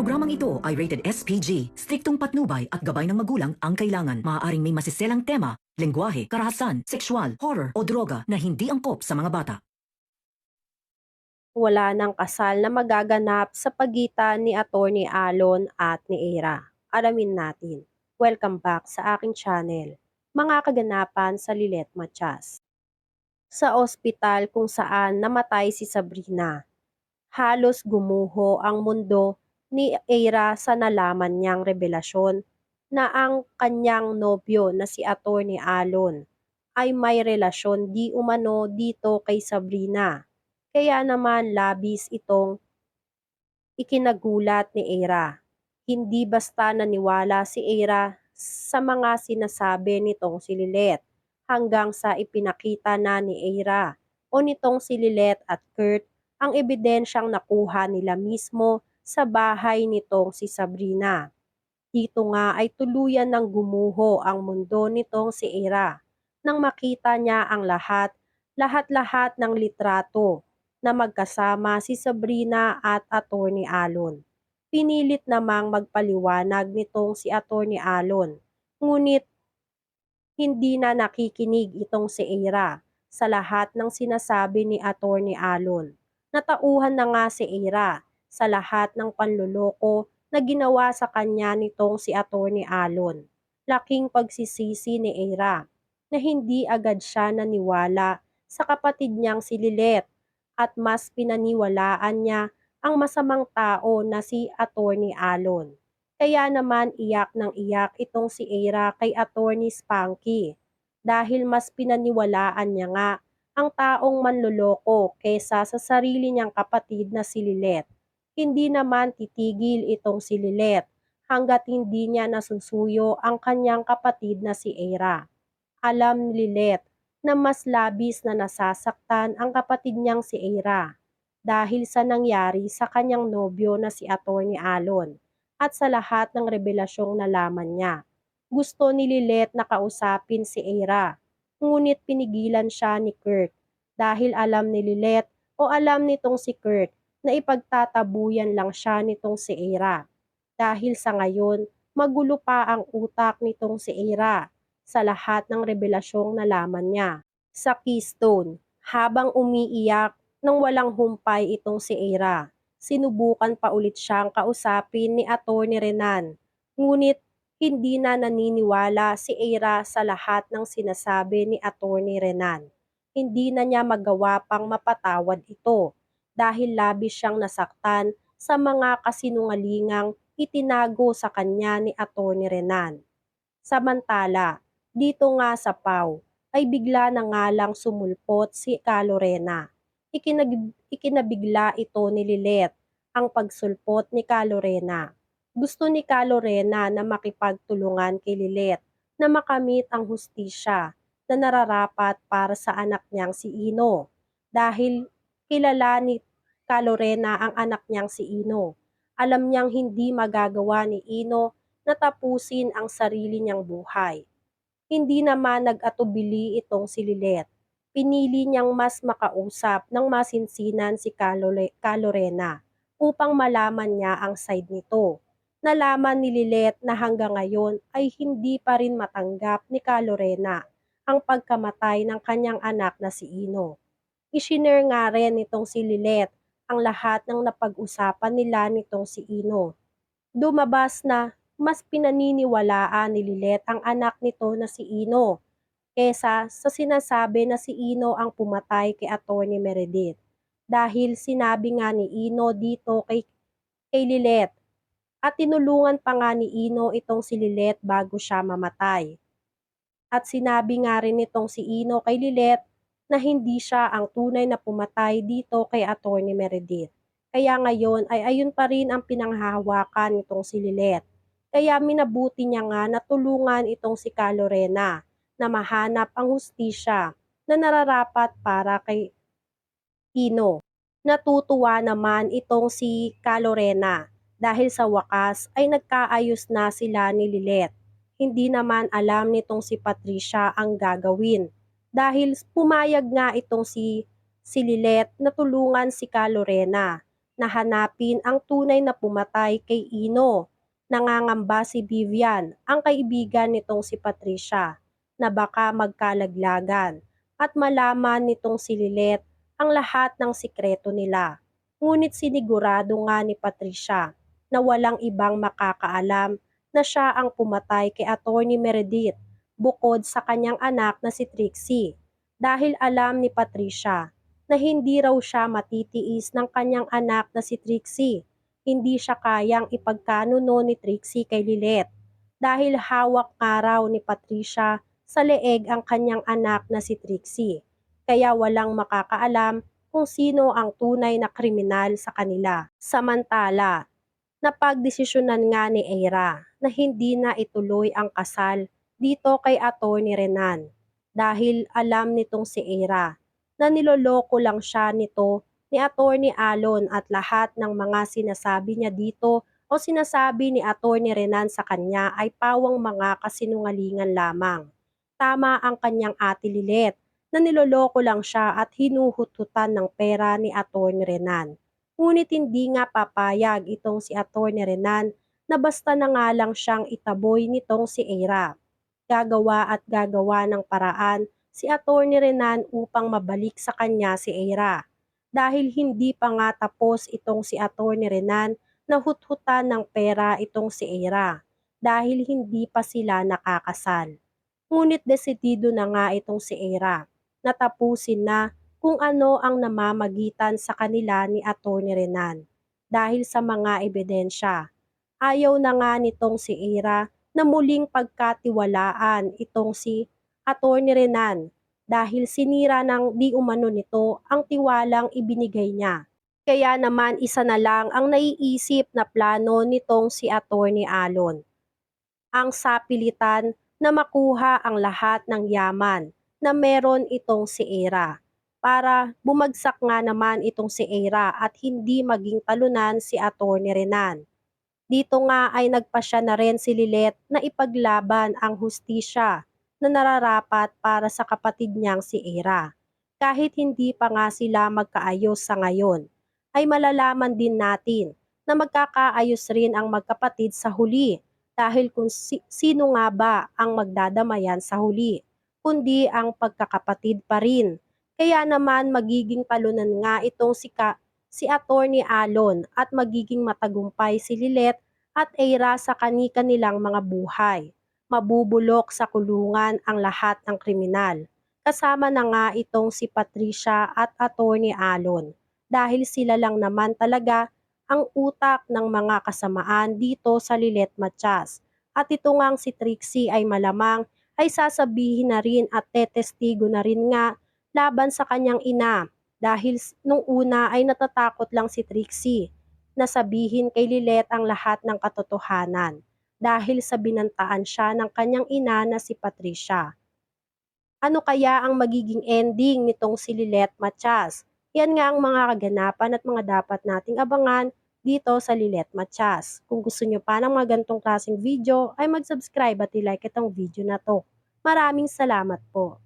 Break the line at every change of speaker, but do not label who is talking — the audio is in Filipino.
programang ito ay rated SPG. Striktong patnubay at gabay ng magulang ang kailangan. Maaaring may masiselang tema, lengguwahe, karahasan, sexual, horror o droga na hindi angkop sa mga bata.
wala ng kasal na magaganap sa pagitan ni Attorney Alon at ni Era. Alamin natin. Welcome back sa aking channel. Mga kaganapan sa Lilet Matias. Sa ospital kung saan namatay si Sabrina, halos gumuho ang mundo ni Era sa nalaman niyang revelasyon na ang kanyang nobyo na si Attorney Alon ay may relasyon di umano dito kay Sabrina. Kaya naman labis itong ikinagulat ni Era. Hindi basta naniwala si Era sa mga sinasabi nitong si Lilet hanggang sa ipinakita na ni Era o nitong si Lilet at Kurt ang ebidensyang nakuha nila mismo sa bahay nitong si Sabrina. Dito nga ay tuluyan ng gumuho ang mundo nitong si Era nang makita niya ang lahat, lahat-lahat ng litrato na magkasama si Sabrina at Attorney Alon. Pinilit namang magpaliwanag nitong si Attorney Alon. Ngunit hindi na nakikinig itong si Era sa lahat ng sinasabi ni Attorney Alon. Natauhan na nga si Era sa lahat ng panluloko na ginawa sa kanya nitong si Attorney Alon. Laking pagsisisi ni Era na hindi agad siya naniwala sa kapatid niyang si Lilet at mas pinaniwalaan niya ang masamang tao na si Attorney Alon. Kaya naman iyak ng iyak itong si Era kay Attorney Spanky dahil mas pinaniwalaan niya nga ang taong manloloko kesa sa sarili niyang kapatid na si Lilet. Hindi naman titigil itong si Lilet hanggat hindi niya nasusuyo ang kanyang kapatid na si Era. Alam ni Lilet na mas labis na nasasaktan ang kapatid niyang si Era dahil sa nangyari sa kanyang nobyo na si Attorney Alon at sa lahat ng revelasyong nalaman niya. Gusto ni Lilet na kausapin si Era, ngunit pinigilan siya ni Kurt dahil alam ni Lilet o alam nitong si Kurt na ipagtatabuyan lang siya nitong si Era. Dahil sa ngayon, magulo pa ang utak nitong si Era sa lahat ng revelasyong nalaman niya. Sa Keystone, habang umiiyak nang walang humpay itong si Era, sinubukan pa ulit siyang kausapin ni Attorney Renan. Ngunit hindi na naniniwala si Era sa lahat ng sinasabi ni Attorney Renan. Hindi na niya magawa pang mapatawad ito dahil labis siyang nasaktan sa mga kasinungalingang itinago sa kanya ni Attorney Renan. Samantala, dito nga sa Pau, ay bigla na nga lang sumulpot si Calorena. Ikinag- ikinabigla ito ni Lilet ang pagsulpot ni Calorena. Gusto ni Calorena na makipagtulungan kay Lilet na makamit ang hustisya na nararapat para sa anak niyang si Ino dahil kilala ni Calorena ang anak niyang si Ino. Alam niyang hindi magagawa ni Ino na tapusin ang sarili niyang buhay. Hindi naman nag-atubili itong si Lilet. Pinili niyang mas makausap ng masinsinan si Calorena upang malaman niya ang side nito. Nalaman ni Lilet na hanggang ngayon ay hindi pa rin matanggap ni Calorena ang pagkamatay ng kanyang anak na si Ino. Ishiner nga rin nitong si Lilet ang lahat ng napag-usapan nila nitong si Ino. Dumabas na mas pinaniniwalaan ni Lilet ang anak nito na si Ino kesa sa sinasabi na si Ino ang pumatay kay Attorney Meredith. Dahil sinabi nga ni Ino dito kay, kay Lilet at tinulungan pa nga ni Ino itong si Lilet bago siya mamatay. At sinabi nga rin nitong si Ino kay Lilet na hindi siya ang tunay na pumatay dito kay Attorney Meredith. Kaya ngayon ay ayun pa rin ang pinanghahawakan nitong si Lilet. Kaya minabuti niya nga na tulungan itong si Calorena na mahanap ang hustisya na nararapat para kay Ino. Natutuwa naman itong si Calorena dahil sa wakas ay nagkaayos na sila ni Lilet. Hindi naman alam nitong si Patricia ang gagawin dahil pumayag nga itong si, si Lilet na tulungan si Calorena na hanapin ang tunay na pumatay kay Ino. Nangangamba si Vivian, ang kaibigan nitong si Patricia, na baka magkalaglagan at malaman nitong si Lilet ang lahat ng sikreto nila. Ngunit sinigurado nga ni Patricia na walang ibang makakaalam na siya ang pumatay kay Attorney Meredith bukod sa kanyang anak na si Trixie. Dahil alam ni Patricia na hindi raw siya matitiis ng kanyang anak na si Trixie. Hindi siya kayang ipagkanuno ni Trixie kay Lilet. Dahil hawak nga raw ni Patricia sa leeg ang kanyang anak na si Trixie. Kaya walang makakaalam kung sino ang tunay na kriminal sa kanila. Samantala, napagdesisyonan nga ni Eira na hindi na ituloy ang kasal dito kay Atty. Renan dahil alam nitong si Eira na niloloko lang siya nito ni Attorney Alon at lahat ng mga sinasabi niya dito o sinasabi ni Attorney Renan sa kanya ay pawang mga kasinungalingan lamang. Tama ang kanyang ate Lilet na niloloko lang siya at hinuhututan ng pera ni Attorney Renan. Ngunit hindi nga papayag itong si Attorney Renan na basta na nga lang siyang itaboy nitong si Eira. Gagawa at gagawa ng paraan si Attorney Renan upang mabalik sa kanya si Eira. Dahil hindi pa nga tapos itong si Attorney Renan na huthutan ng pera itong si Eira dahil hindi pa sila nakakasal. Ngunit desidido na nga itong si Eira na tapusin na kung ano ang namamagitan sa kanila ni Attorney Renan dahil sa mga ebidensya. Ayaw na nga nitong si Eira na muling pagkatiwalaan itong si Attorney Renan dahil sinira ng di umano nito ang tiwalang ibinigay niya. Kaya naman isa na lang ang naiisip na plano nitong si Attorney Alon. Ang sapilitan na makuha ang lahat ng yaman na meron itong si Era para bumagsak nga naman itong si Era at hindi maging talunan si Attorney Renan. Dito nga ay nagpasya na rin si Lilet na ipaglaban ang hustisya na nararapat para sa kapatid niyang si Era. Kahit hindi pa nga sila magkaayos sa ngayon, ay malalaman din natin na magkakaayos rin ang magkapatid sa huli dahil kung si- sino nga ba ang magdadamayan sa huli, kundi ang pagkakapatid pa rin. Kaya naman magiging talunan nga itong si, Ka, si Attorney Alon at magiging matagumpay si Lilet at Eira sa kani-kanilang mga buhay mabubulok sa kulungan ang lahat ng kriminal. Kasama na nga itong si Patricia at Attorney Alon dahil sila lang naman talaga ang utak ng mga kasamaan dito sa Lilet Matias. At ito ngang si Trixie ay malamang ay sasabihin na rin at tetestigo na rin nga laban sa kanyang ina dahil nung una ay natatakot lang si Trixie na sabihin kay Lilet ang lahat ng katotohanan dahil sa binantaan siya ng kanyang ina na si Patricia. Ano kaya ang magiging ending nitong si Lilet Matias? Yan nga ang mga kaganapan at mga dapat nating abangan dito sa Lilet Matias. Kung gusto nyo pa ng mga gantong klaseng video ay mag-subscribe at i-like itong video na to. Maraming salamat po.